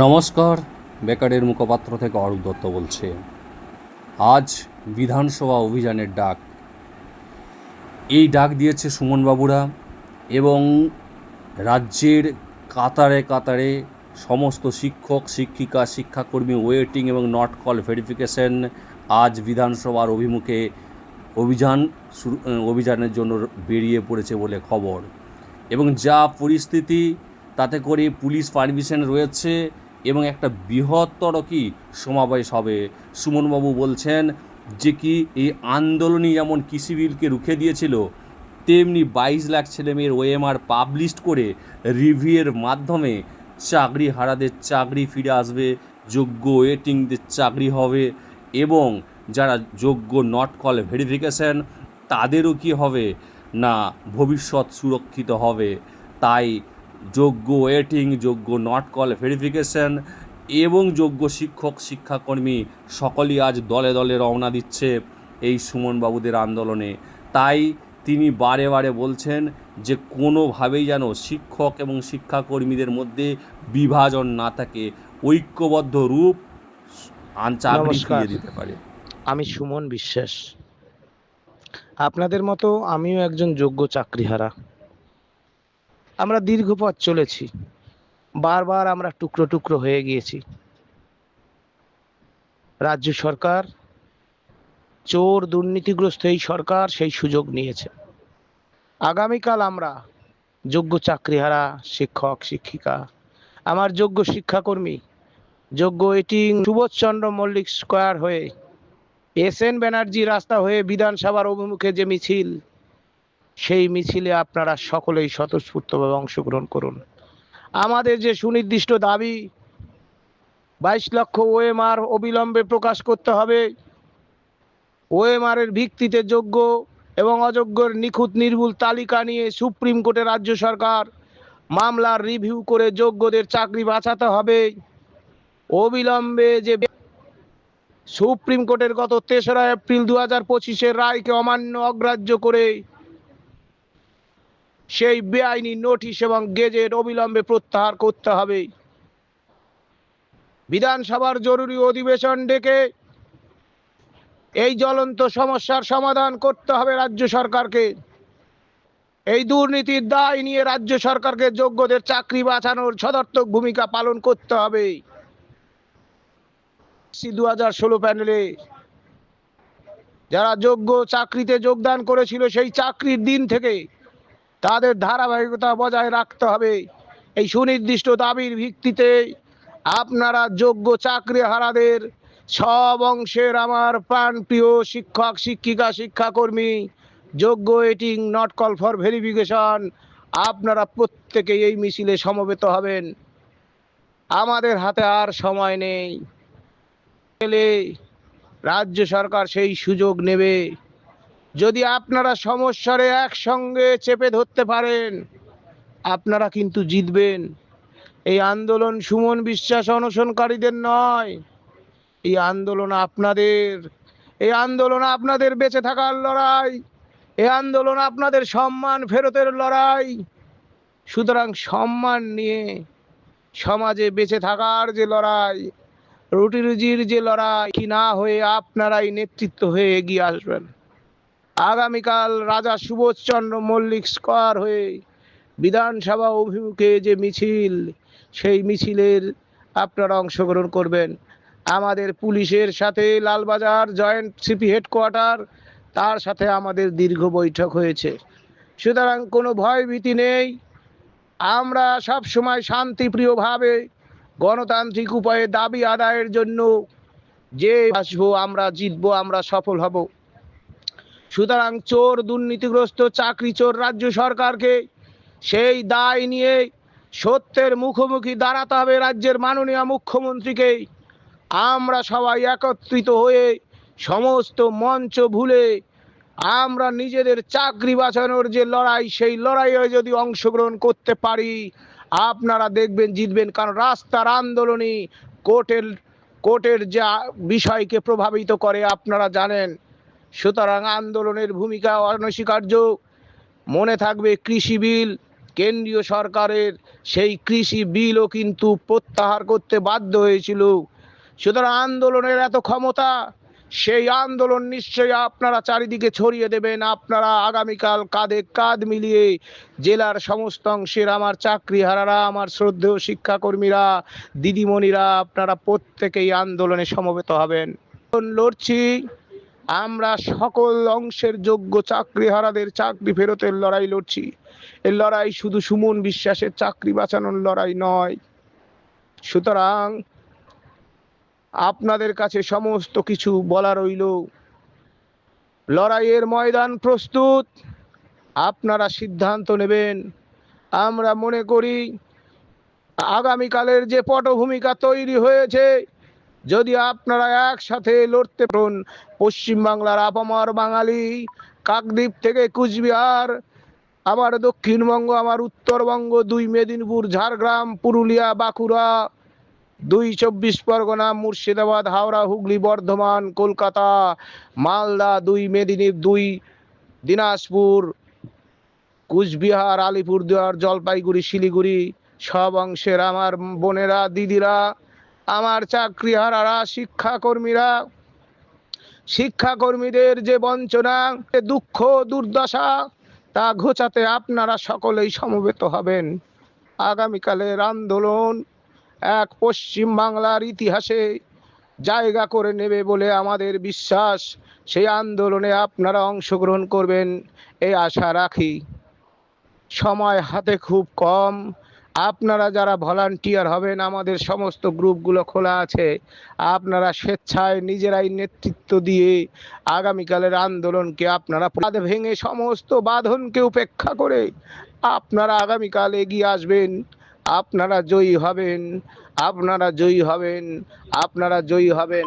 নমস্কার, বেকারের মুখপাত্র থেকে অরূপ দত্ত বলছে। আজ বিধানসভা অভিযানের ডাক। এই ডাক দিয়েছে সুমনবাবুরা এবং রাজ্যের কাতারে কাতারে সমস্ত শিক্ষক, শিক্ষিকা, শিক্ষাকর্মী, ওয়েটিং এবং নট কল ভেরিফিকেশন আজ বিধানসভার অভিমুখে অভিযান অভিযানের জন্য বেরিয়ে পড়েছে বলে খবর। এবং যা পরিস্থিতি তাতে করে পুলিশ পারমিশন রয়েছে এবং একটা বৃহত্তর কি সমাবেশ হবে। সুমনবাবু বলছেন যে কি এই আন্দোলনই যেমন কৃষি বিলকে রুখে দিয়েছিল, তেমনি বাইশ লাখ ছেলেমেয়ের ওএমআর পাবলিশ করে রিভিউয়ের মাধ্যমে চাকরি হারাদের চাকরি ফিরে আসবে, যোগ্য ওয়েটিংদের চাকরি হবে এবং যারা যোগ্য নট কল ভেরিফিকেশন তাদেরও কি হবে না ভবিষ্যৎ সুরক্ষিত হবে। তাই যোগ্য ওয়েটিং যোগ্য নট কল ভেরিফিকেশন এবং যোগ্য শিক্ষক শিক্ষাকর্মী সকলেই আজ দলে দলে রওনা দিচ্ছে এই সুমনবাবুদের আন্দোলনে। তাই তিনি বারে বারে বলছেন যে কোনোভাবেই যেন শিক্ষক এবং শিক্ষাকর্মীদের মধ্যে বিভাজন না থাকে ঐক্যবদ্ধ রূপ চাকরি। ফিরিয়ে দিতে পারে। আমি সুমন বিশ্বাস। আপনাদের মতো আমিও একজন যোগ্য চাকরিহারা। আমরা দীর্ঘ পথ চলেছি। বারবার আমরা টুকরো টুকরো হয়ে গিয়েছি। রাজ্য সরকার, চোর দুর্নীতিগ্রস্ত এই সরকার সেই সুযোগ নিয়েছে। আগামীকাল আমরা যোগ্য চাকরিহারা, শিক্ষক, শিক্ষিকা, আমার যোগ্য শিক্ষাকর্মী, যোগ্য এটিং সুবোধচন্দ্র মল্লিক স্কোয়ার হয়ে এস এন ব্যানার্জি রাস্তা হয়ে বিধানসভার অভিমুখে যে মিছিল সেই মিছিলে আপনারা সকলেই স্বতঃস্ফূর্তভাবে অংশগ্রহণ করুন। আমাদের যে সুনির্দিষ্ট দাবি, বাইশ লক্ষ ওএমআর অবিলম্বে প্রকাশ করতে হবে ওএমআর এর ভিত্তিতে যোগ্য এবং অযোগ্যর নিখুঁত নির্ভুল তালিকা নিয়ে সুপ্রিম কোর্টে রাজ্য সরকার মামলার রিভিউ করে যোগ্যদের চাকরি বাঁচাতে হবে। অবিলম্বে যে সুপ্রিম কোর্টের গত তেসরা এপ্রিল দু হাজার পঁচিশের রায়কে অমান্য অগ্রাহ্য করে সেই বেআইনি নোটিশ এবং গেজেট অবিলম্বে প্রত্যাহার করতে হবে। বিধানসভার জরুরি অধিবেশন ডেকে এই জ্বলন্ত সমস্যার সমাধান করতে হবে রাজ্য সরকারকে। এই দুর্নীতির দায় নিয়ে রাজ্য সরকারকে যোগ্যদের চাকরি বাঁচানোর সদর্থক ভূমিকা পালন করতে হবে। দু হাজার ষোলো প্যানেলে যারা যোগ্য চাকরিতে যোগদান করেছিল সেই চাকরির দিন থেকে তাদের ধারাবাহিকতা বজায় রাখতে হবে। এই সুনির্দিষ্ট দাবির ভিত্তিতে আপনারা যোগ্য চাকরি হারাদের সব অংশের আমার প্রাণপ্রিয় শিক্ষক, শিক্ষিকা, শিক্ষাকর্মী, যোগ্য এটিং নট কল ফর ভেরিফিকেশন আপনারা প্রত্যেকে এই মিছিলে সমবেত হবেন। আমাদের হাতে আর সময় নেই। রাজ্য সরকার সেই সুযোগ নেবে। যদি আপনারা সমস্যারে একসঙ্গে চেপে ধরতে পারেন, আপনারা কিন্তু জিতবেন। এই আন্দোলন সুমন বিশ্বাস অনশনকারীদের নয়। এই আন্দোলন আপনাদের, এই আন্দোলন আপনাদের বেঁচে থাকার লড়াই, এই আন্দোলন আপনাদের সম্মান ফেরতের লড়াই। সুতরাং সম্মান নিয়ে সমাজে বেঁচে থাকার যে লড়াই রুটি রুজির যে লড়াই, কি না হয়ে আপনারাই নেতৃত্ব হয়ে এগিয়ে আসবেন। আগামীকাল রাজা সুবোধচন্দ্র মল্লিক স্কোয়ার হয়ে বিধানসভা অভিমুখে যে মিছিল, সেই মিছিলের আপনারা অংশগ্রহণ করবেন। আমাদের পুলিশের সাথে লালবাজার জয়েন্ট সিপি হেডকোয়ার্টার, তার সাথে আমাদের দীর্ঘ বৈঠক হয়েছে। সুতরাং কোনো ভয় ভীতি নেই। আমরা সব সময় শান্তিপ্রিয়ভাবে গণতান্ত্রিক উপায়ে দাবি আদায়ের জন্য যে আসব, আমরা জিতবো, আমরা সফল হব। সুতরাং চোর দুর্নীতিগ্রস্ত চাকরি চোর রাজ্য সরকারকে সেই দায় নিয়ে সত্যের মুখোমুখি দাঁড়াতে হবে রাজ্যের মাননীয় মুখ্যমন্ত্রীকে। আমরা সবাই একত্রিত হয়ে সমস্ত মঞ্চ ভুলে আমরা নিজেদের চাকরি বাঁচানোর যে লড়াই, সেই লড়াইয়ে যদি অংশগ্রহণ করতে পারি, আপনারা দেখবেন, জিতবেন। কারণ রাস্তার আন্দোলনই কোর্টের কোর্টের যা বিষয়কে প্রভাবিত করে, আপনারা জানেন। সুতরাং আন্দোলনের ভূমিকা অনস্বীকার্য। মনে থাকবে কৃষি বিল। কেন্দ্রীয় সরকারের সেই কৃষি বিলও কিন্তু প্রত্যাহার করতে বাধ্য হয়েছিল। সুতরাং আন্দোলনের এত ক্ষমতা, সেই আন্দোলন নিশ্চয়ই আপনারা চারিদিকে ছড়িয়ে দেবেন। আপনারা আগামীকাল কাঁধে কাঁধ মিলিয়ে জেলার সমস্ত অংশের আমার চাকরিহারারা, আমার শ্রদ্ধেয় শিক্ষাকর্মীরা, দিদিমণিরা, আপনারা প্রত্যেকেই আন্দোলনে সমবেত হবেন। লড়ছি। আমরা সকল অংশের যোগ্য চাকরিহারাদের চাকরি ফেরতের লড়াই লড়ছি। এই লড়াই শুধু সুমন বিশ্বাসের চাকরি বাঁচানোর লড়াই নয়। সুতরাং আপনাদের কাছে সমস্ত কিছু বলা রইল। লড়াইয়ের ময়দান প্রস্তুত। আপনারা সিদ্ধান্ত নেবেন। আমরা মনে করি, আগামীকালের যে পটভূমিকা তৈরি হয়েছে যদি আপনারা একসাথে লড়তে পারেন পশ্চিমবাংলার আপামার বাঙালি, কাকদ্বীপ থেকে কুচবিহার, আমার দক্ষিণবঙ্গ, আমার উত্তরবঙ্গ, দুই মেদিনীপুর, ঝাড়গ্রাম, পুরুলিয়া, বাঁকুড়া, দুই চব্বিশ পরগনা, মুর্শিদাবাদ, হাওড়া, হুগলি, বর্ধমান, কলকাতা, মালদা, দুই মেদিনীপুর, দুই দিনাজপুর, কুচবিহার, আলিপুরদুয়ার, জলপাইগুড়ি, শিলিগুড়ি, সব অংশের আমার বোনেরা, দিদিরা আমার চাকরিহারারা শিক্ষাকর্মীরা। শিক্ষাকর্মীদের যে বঞ্চনা দুঃখ, দুর্দশা, তা ঘোচাতে আপনারা সকলেই সমবেত হবেন। আগামীকালের আন্দোলন এক পশ্চিম বাংলার ইতিহাসে জায়গা করে নেবে বলে আমাদের বিশ্বাস। সেই আন্দোলনে আপনারা অংশগ্রহণ করবেন এই আশা রাখি। সময় হাতে খুব কম। আপনারা যারা ভলান্টিয়ার হবেন, আমাদের সমস্ত গ্রুপগুলো খোলা আছে। আপনারা স্বেচ্ছায় নিজেরাই নেতৃত্ব দিয়ে আগামীকালের আন্দোলনকে আপনারা বাঁধ ভেঙে সমস্ত বাঁধনকে উপেক্ষা করে আপনারা আগামীকাল এগিয়ে আসবেন। আপনারা জয়ী হবেন। আপনারা জয়ী হবেন। আপনারা জয়ী হবেন।